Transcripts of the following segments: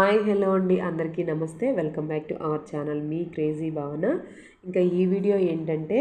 Hi hello అండి. అందరికీ నమస్తే. Welcome back to our channel me crazy Bhavana. ఇంకా ఈ వీడియో ఏంటంటే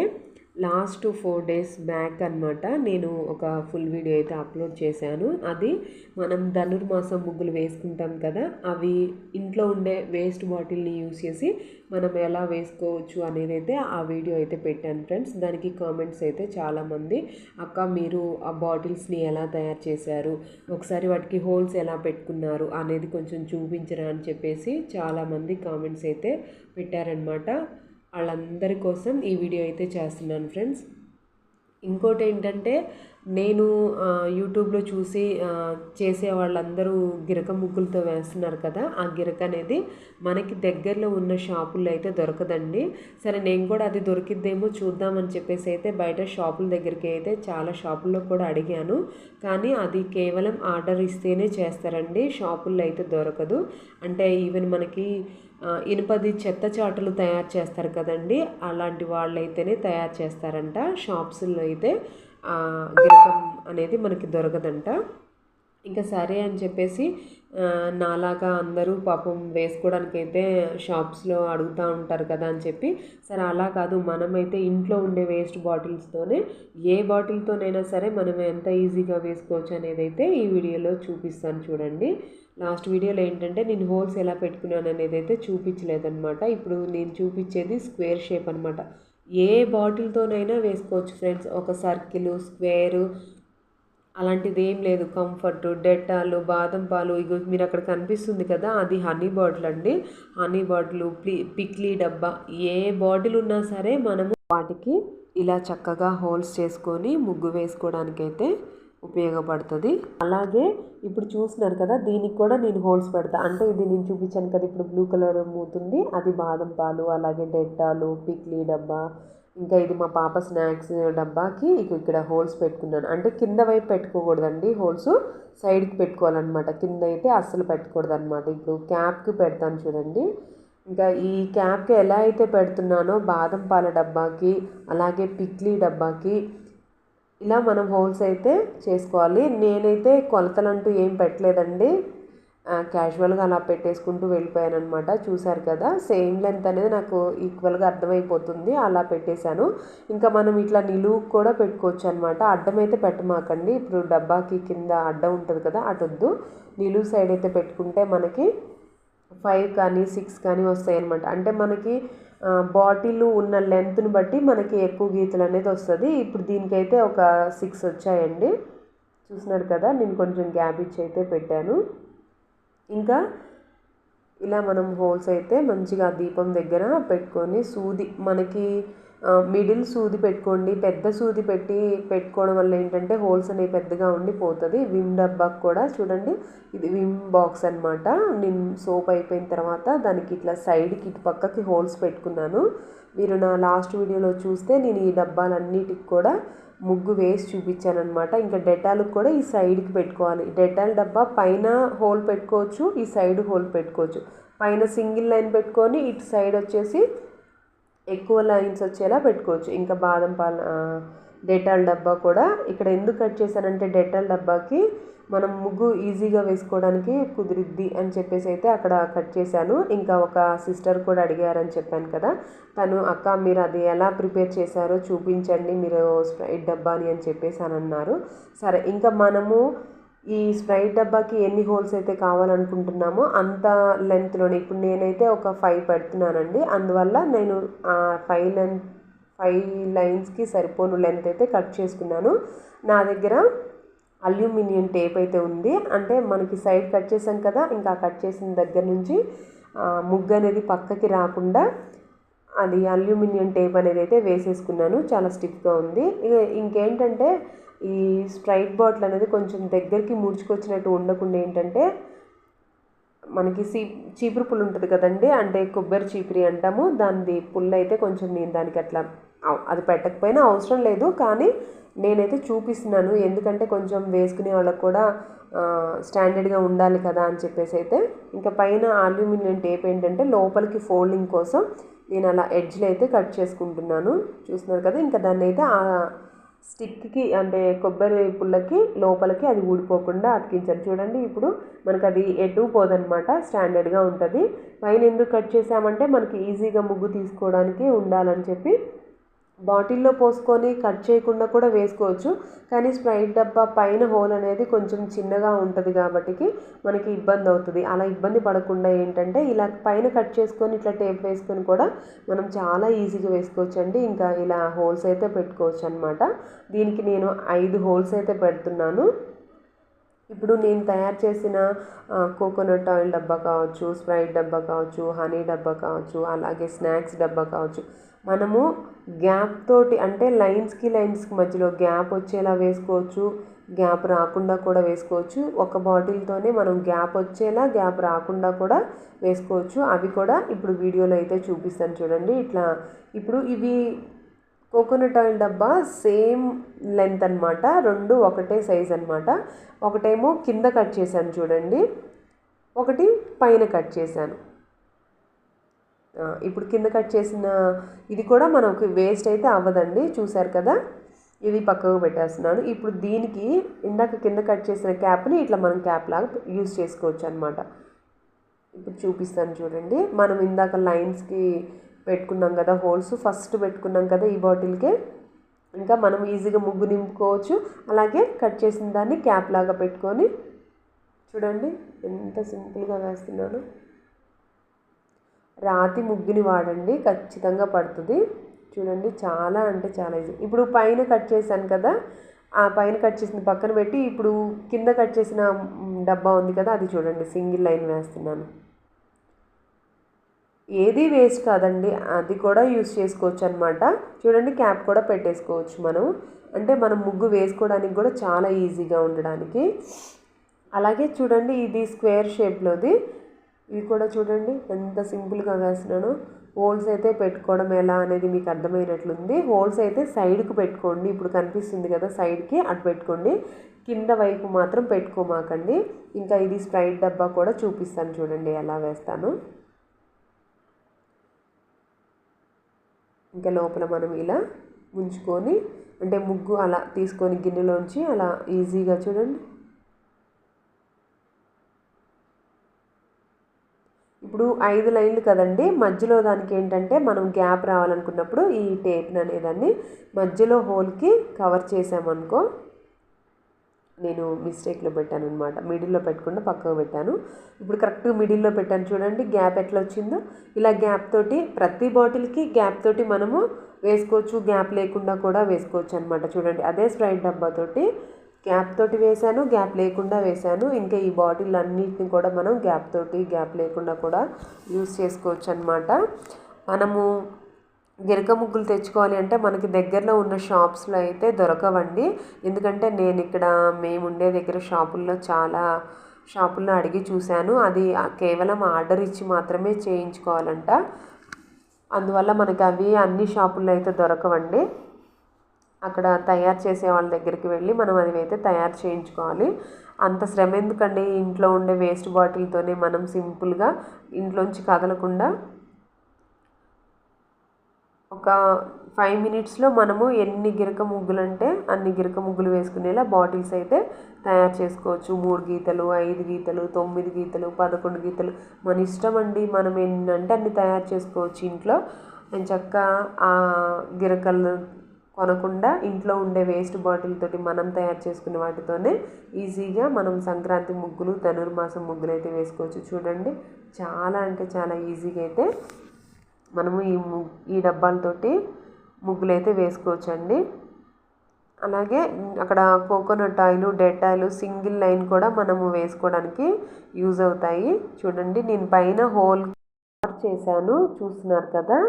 లాస్ట్ ఫోర్ డేస్ బ్యాక్ అనమాట నేను ఒక ఫుల్ వీడియో అయితే అప్లోడ్ చేశాను. అది మనం ధనుర్మాసం ముగ్గులు వేసుకుంటాం కదా అవి ఇంట్లో ఉండే వేస్ట్ బాటిల్ని యూస్ చేసి మనం ఎలా వేసుకోవచ్చు అనేది అయితే ఆ వీడియో అయితే పెట్టాను ఫ్రెండ్స్. దానికి కామెంట్స్ అయితే చాలామంది అక్క మీరు ఆ బాటిల్స్ని ఎలా తయారు చేశారు? ఒకసారి వాటికి హోల్స్ ఎలా పెట్టుకున్నారు? అనేది కొంచెం చూపించరా? అని చెప్పేసి చాలామంది కామెంట్స్ అయితే పెట్టారనమాట వాళ్ళందరి కోసం ఈ వీడియో అయితే చేస్తున్నాను ఫ్రెండ్స్. ఇంకోటి ఏంటంటే నేను యూట్యూబ్లో చూసి చేసే వాళ్ళందరూ గిరక ముగ్గులతో వేస్తున్నారు కదా ఆ గిరక అనేది మనకి దగ్గరలో ఉన్న షాపుల్లో అయితే దొరకదండి. సరే నేను కూడా అది దొరికిద్దేమో చూద్దామని చెప్పేసి అయితే బయట షాపుల దగ్గరికి అయితే చాలా షాపుల్లో కూడా అడిగాను. కానీ అది కేవలం ఆర్డర్ ఇస్తేనే చేస్తారండి షాపుల్లో అయితే దొరకదు. అంటే ఈవెన్ మనకి ఇనుపది చెత్త చాటులు తయారు చేస్తారు కదండి అలాంటి వాళ్ళు అయితేనే తయారు చేస్తారంట షాప్స్లో అయితే గిరకం అనేది మనకి దొరకదంట. ఇంకా సరే అని చెప్పేసి నాలాగా అందరూ పాపం వేసుకోవడానికి అయితే షాప్స్లో అడుగుతూ ఉంటారు కదా అని చెప్పి సరే అలా కాదు మనమైతే ఇంట్లో ఉండే వేస్ట్ బాటిల్స్తోనే ఏ బాటిల్తోనైనా సరే మనం ఎంత ఈజీగా వేసుకోవచ్చు అనేది అయితే ఈ వీడియోలో చూపిస్తాను చూడండి. లాస్ట్ వీడియోలో ఏంటంటే నేను హోల్స్ ఎలా పెట్టుకున్నాను అనేది అయితే చూపించలేదనమాట ఇప్పుడు నేను చూపించేది స్క్వేర్ షేప్ అనమాట ఏ బాటిల్తోనైనా వేసుకోవచ్చు ఫ్రెండ్స్. ఒక సర్కిల్ స్క్వేరు అలాంటిది ఏం లేదు. కంఫర్ట్ డెటాలు బాదం పాలు ఇగో మీరు అక్కడ కనిపిస్తుంది కదా అది హనీ బాటిల్ అండి. హనీ బాటిల్ పిక్లీ డబ్బా ఏ బాటిల్ ఉన్నా సరే మనము వాటికి ఇలా చక్కగా హోల్స్ చేసుకొని ముగ్గు వేసుకోవడానికైతే ఉపయోగపడుతుంది. అలాగే ఇప్పుడు చూసినారు కదా దీనికి కూడా నేను హోల్స్ పెడతా. అంటే ఇది నేను చూపించాను కదా ఇప్పుడు బ్లూ కలర్ మూతుంది. అది బాదం పాలు అలాగే డెట్టాలు పిక్లీ డబ్బా ఇంకా ఇది మా పాప స్నాక్స్ డబ్బాకి ఇక ఇక్కడ హోల్స్ పెట్టుకున్నాను. అంటే కింద వైపు పెట్టుకోకూడదండి హోల్స్ సైడ్కి పెట్టుకోవాలన్నమాట. కింద అయితే అస్సలు పెట్టకూడదన్నమాట. ఇప్పుడు క్యాప్కి పెడతాను చూడండి. ఇంకా ఈ క్యాప్కి ఎలా అయితే పెడుతున్నానో బాదం పాల డబ్బాకి అలాగే పిక్లీ డబ్బాకి ఇలా మనం హోల్స్ అయితే చేసుకోవాలి. నేనైతే కొలతలంటూ ఏం పెట్టలేదండి. క్యాజువల్గా అలా పెట్టేసుకుంటూ వెళ్ళిపోయాను అనమాట చూశారు కదా సేమ్ లెంత్ అనేది నాకు ఈక్వల్గా అర్థమైపోతుంది. అలా పెట్టేశాను. ఇంకా మనం ఇట్లా నిలువు కూడా పెట్టుకోవచ్చు అనమాట అడ్డం అయితే పెట్టమాకండి. ఇప్పుడు డబ్బాకి కింద అడ్డం ఉంటుంది కదా అటొద్దు. నిలువు సైడ్ అయితే పెట్టుకుంటే మనకి ఫైవ్ కానీ సిక్స్ కానీ వస్తాయి అనమాట అంటే మనకి బాటిల్ ఉన్న లెంత్ని బట్టి మనకి ఎక్కువ గీతలు అనేది వస్తుంది. ఇప్పుడు దీనికైతే ఒక సిక్స్ వచ్చాయండి. చూసినారు కదా నేను కొంచెం గ్యాప్ ఇచ్చి అయితే పెట్టాను. ఇంకా ఇలా మనం హోల్స్ అయితే మంచిగా దీపం దగ్గర పెట్టుకొని సూది మనకి మిడిల్ సూది పెట్టుకోండి పెద్ద సూది పెట్టి పెట్టుకోవడం వల్ల ఏంటంటే హోల్స్ అనేవి పెద్దగా ఉండి పోతుంది విమ్ డబ్బాకి కూడా చూడండి ఇది విమ్ బాక్స్ అనమాట నేను సోప్ అయిపోయిన తర్వాత దానికి ఇట్లా సైడ్కి ఇటు పక్కకి హోల్స్ పెట్టుకున్నాను. మీరు నా లాస్ట్ వీడియోలో చూస్తే నేను ఈ డబ్బాలన్నిటికి కూడా ముగ్గు వేసి చూపించాను అనమాట ఇంకా డెటాల్కి కూడా ఈ సైడ్కి పెట్టుకోవాలి. డెటాల్ డబ్బా పైన హోల్ పెట్టుకోవచ్చు ఈ సైడ్ హోల్ పెట్టుకోవచ్చు. పైన సింగిల్ లైన్ పెట్టుకొని ఇటు సైడ్ వచ్చేసి ఎక్కువ లైన్స్ వచ్చేలా పెట్టుకోవచ్చు. ఇంకా బాదం పాల డెటాల్ డబ్బా కూడా ఇక్కడ ఎందుకు కట్ చేశానంటే డెటాల్ డబ్బాకి మనం ముగ్గు ఈజీగా వేసుకోవడానికి కుదిరిద్ది అని చెప్పేసి అయితే అక్కడ కట్ చేశాను. ఇంకా ఒక సిస్టర్ కూడా అడిగారని చెప్పాను కదా తను అక్క మీరు అది ఎలా ప్రిపేర్ చేశారో చూపించండి మీరు స్ప్రైట్ డబ్బాని అని చెప్పేసి అని అన్నారు. సరే ఇంకా మనము ఈ స్ప్రైట్ డబ్బాకి ఎన్ని హోల్స్ అయితే కావాలనుకుంటున్నామో అంత లెంత్లోనే. ఇప్పుడు నేనైతే ఒక ఫైవ్ పెడుతున్నానండి. అందువల్ల నేను ఫైవ్ లెంత్ ఫైవ్ లైన్స్కి సరిపోను లెంత్ అయితే కట్ చేసుకున్నాను. నా దగ్గర అల్యూమినియం టేప్ అయితే ఉంది. అంటే మనకి సైడ్ కట్ చేసాం కదా ఇంకా కట్ చేసిన దగ్గర నుంచి ముగ్గు అనేది పక్కకి రాకుండా అది అల్యూమినియం టేప్ అనేది అయితే వేసేసుకున్నాను. చాలా స్టిఫ్గా ఉంది. ఇంకేంటంటే ఈ స్ప్రైట్ బాటిల్ అనేది కొంచెం దగ్గరికి ముడుచుకొచ్చినట్టు ఉండకుండా ఏంటంటే మనకి సీ చీపురు పుల్లు ఉంటుంది కదండి అంటే కొబ్బరి చీపురి అంటాము. దానిది పుల్ల అయితే కొంచెం నేను దానికి అట్లా అది పెట్టకపోయినా అవసరం లేదు. కానీ నేనైతే చూపిస్తున్నాను. ఎందుకంటే కొంచెం వేసుకునే వాళ్ళకు కూడా స్టాండర్డ్గా ఉండాలి కదా అని చెప్పేసి అయితే. ఇంకా పైన అల్యూమినియం టేప్ ఏంటంటే లోపలికి ఫోల్డింగ్ కోసం నేను అలా ఎడ్జ్లో అయితే కట్ చేసుకుంటున్నాను. చూస్తున్నారు కదా ఇంకా దాన్ని అయితే స్టిక్కి అంటే కొబ్బరి పుల్లకి లోపలికి అది ఊడిపోకుండా అతికించాలి. చూడండి ఇప్పుడు మనకు అది ఎటు పోదనమాట స్టాండర్డ్గా ఉంటుంది. పైన ఎందుకు కట్ చేసామంటే మనకి ఈజీగా ముగ్గు తీసుకోవడానికి ఉండాలని చెప్పి బాటిల్లో పోసుకొని కట్ చేయకుండా కూడా వేసుకోవచ్చు. కానీ స్ప్రైట్ డబ్బా పైన హోల్ అనేది కొంచెం చిన్నగా ఉంటుంది కాబట్టి మనకి ఇబ్బంది అవుతుంది. అలా ఇబ్బంది పడకుండా ఏంటంటే ఇలా పైన కట్ చేసుకొని ఇట్లా టేప్ వేసుకొని కూడా మనం చాలా ఈజీగా వేసుకోవచ్చు అండి ఇంకా ఇలా హోల్స్ అయితే పెట్టుకోవచ్చు అనమాట దీనికి నేను ఐదు హోల్స్ అయితే పెడుతున్నాను. ఇప్పుడు నేను తయారు చేసిన కోకోనట్ ఆయిల్ డబ్బా కావచ్చు స్ప్రైట్ డబ్బా కావచ్చు హనీ డబ్బా కావచ్చు అలాగే స్నాక్స్ డబ్బా కావచ్చు మనము గ్యాప్ తోటి అంటే లైన్స్కి లైన్స్కి మధ్యలో గ్యాప్ వచ్చేలా వేసుకోవచ్చు. గ్యాప్ రాకుండా కూడా వేసుకోవచ్చు. ఒక బాటిల్తోనే మనం గ్యాప్ వచ్చేలా గ్యాప్ రాకుండా కూడా వేసుకోవచ్చు. అవి కూడా ఇప్పుడు వీడియోలో అయితే చూపిస్తాను చూడండి. ఇట్లా ఇప్పుడు ఇవి కోకోనట్ ఆయిల్ డబ్బా సేమ్ లెంత్ అనమాట రెండు ఒకటే సైజ్ అనమాట ఒకటేమో కింద కట్ చేశాను చూడండి. ఒకటి పైన కట్ చేశాను. ఇప్పుడు కింద కట్ చేసిన ఇది కూడా మనకు వేస్ట్ అయితే అవ్వదండి చూసారు కదా? ఇది పక్కకు పెట్టేస్తున్నాను. ఇప్పుడు దీనికి ఇందాక కింద కట్ చేసిన క్యాప్ని ఇట్లా మనం క్యాప్ లాగా యూస్ చేసుకోవచ్చు అనమాట ఇప్పుడు చూపిస్తాను చూడండి. మనం ఇందాక లైన్స్కి పెట్టుకున్నాం కదా హోల్స్ ఫస్ట్ పెట్టుకున్నాం కదా ఈ బాటిల్కే ఇంకా మనం ఈజీగా ముగ్గు నింపుకోవచ్చు. అలాగే కట్ చేసిన దాన్ని క్యాప్ లాగా పెట్టుకొని చూడండి ఎంత సింపుల్గా వేస్తున్నాను. రాతి ముగ్గుని వాడండి ఖచ్చితంగా పడుతుంది. చూడండి చాలా అంటే చాలా ఈజీ ఇప్పుడు పైన కట్ చేశాను కదా ఆ పైన కట్ చేసిన పక్కన పెట్టి ఇప్పుడు కింద కట్ చేసిన డబ్బా ఉంది కదా అది చూడండి సింగిల్ లైన్ వేస్తున్నాను. ఏది వేస్ట్ కాదండి అది కూడా యూస్ చేసుకోవచ్చు అనమాట చూడండి క్యాప్ కూడా పెట్టేసుకోవచ్చు మనం. అంటే మనం ముగ్గు వేసుకోవడానికి కూడా చాలా ఈజీగా ఉండడానికి. అలాగే చూడండి ఇది స్క్వేర్ షేప్లోది. ఇవి కూడా చూడండి ఎంత సింపుల్గా వేస్తున్నాను. హోల్స్ అయితే పెట్టుకోవడం ఎలా అనేది మీకు అర్థమైనట్లుంది. హోల్స్ అయితే సైడ్కి పెట్టుకోండి. ఇప్పుడు కనిపిస్తుంది కదా సైడ్కి అటు పెట్టుకోండి. కింద వైపు మాత్రం పెట్టుకోమాకండి. ఇంకా ఇది స్ప్రైట్ డబ్బా కూడా చూపిస్తాను చూడండి ఎలా వేస్తాను. ఇంకా లోపల మనం ఇలా ఉంచుకొని అంటే ముగ్గు అలా తీసుకొని గిన్నెలోంచి అలా ఈజీగా చూడండి. ఇప్పుడు ఐదు లైన్లు కదండి. మధ్యలో దానికి ఏంటంటే మనం గ్యాప్ రావాలనుకున్నప్పుడు ఈ టేప్ని అనేదాన్ని మధ్యలో హోల్కి కవర్ చేసామనుకో నేను మిస్టేక్లో పెట్టాను అనమాట మిడిల్లో పెట్టకుండా పక్కకు పెట్టాను. ఇప్పుడు కరెక్ట్గా మిడిల్లో పెట్టాను చూడండి. గ్యాప్ ఎట్లా వచ్చిందో. ఇలా గ్యాప్ తోటి ప్రతి బాటిల్కి గ్యాప్ తోటి మనము వేసుకోవచ్చు. గ్యాప్ లేకుండా కూడా వేసుకోవచ్చు అనమాట చూడండి. అదే స్ప్రైట్ డబ్బాతోటి గ్యాప్ తోటి వేసాను గ్యాప్ లేకుండా వేసాను ఇంకా ఈ బాటిల్ అన్నిటిని కూడా మనం గ్యాప్ తోటి గ్యాప్ లేకుండా కూడా యూస్ చేసుకోవచ్చు అనమాట మనము గిరక ముగ్గులు తెచ్చుకోవాలి అంటే మనకి దగ్గరలో ఉన్న షాప్స్లో అయితే దొరకవండి. ఎందుకంటే నేను ఇక్కడ మేము ఉండే దగ్గర షాపుల్లో చాలా షాపుల్లో అడిగి చూశాను. అది కేవలం ఆర్డర్ ఇచ్చి మాత్రమే చేయించుకోవాలంట. అందువల్ల మనకి అవి అన్ని షాపుల్లో అయితే దొరకవండి. అక్కడ తయారు చేసే వాళ్ళ దగ్గరికి వెళ్ళి మనం అది అయితే తయారు చేయించుకోవాలి. అంత శ్రమ ఎందుకండి? ఇంట్లో ఉండే వేస్ట్ బాటిల్తోనే మనం సింపుల్గా ఇంట్లోంచి కదలకుండా ఒక ఫైవ్ మినిట్స్లో మనము ఎన్ని గిరక ముగ్గులు అంటే అన్ని గిరక ముగ్గులు వేసుకునేలా బాటిల్స్ అయితే తయారు చేసుకోవచ్చు. మూడు గీతలు ఐదు గీతలు తొమ్మిది గీతలు పదకొండు గీతలు. మన ఇష్టం అండి. మనం ఎన్ని అంటే అన్ని తయారు చేసుకోవచ్చు ఇంట్లో. నేను చక్క ఆ గిరకలు కొనకుండా ఇంట్లో ఉండే వేస్ట్ బాటిల్ తోటి మనం తయారు చేసుకునే వాటితోనే ఈజీగా మనం సంక్రాంతి ముగ్గులు ధనుర్మాసం ముగ్గులు అయితే వేసుకోవచ్చు. చూడండి చాలా అంటే చాలా ఈజీగా అయితే మనము ఈ ము ఈ డబ్బాలతోటి ముగ్గులు అయితే వేసుకోవచ్చండి. అలాగే అక్కడ కోకోనట్ ఆయిల్ డెట్ ఆయిల్ సింగిల్ లైన్ కూడా మనము వేసుకోవడానికి యూజ్ అవుతాయి. చూడండి నేను పైన హోల్ చేశాను. చూస్తున్నారు కదా?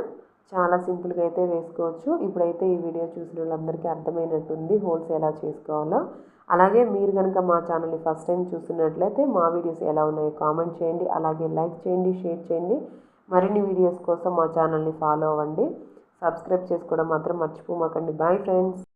చాలా సింపుల్గా అయితే వేసుకోవచ్చు. ఇప్పుడైతే ఈ వీడియో చూసిన వాళ్ళందరికీ అర్థమైనట్టుంది హోల్స్ ఎలా చేసుకోవాలో. అలాగే మీరు కనుక మా ఛానల్ని ఫస్ట్ టైం చూస్తున్నట్లయితే మా వీడియోస్ ఎలా ఉన్నాయో కామెంట్ చేయండి. అలాగే లైక్ చేయండి షేర్ చేయండి. మరిన్ని వీడియోస్ కోసం మా ఛానల్ని ఫాలో అవ్వండి. సబ్స్క్రైబ్ చేసుకోవడం మాత్రం మర్చిపోమాకండి. Bye friends.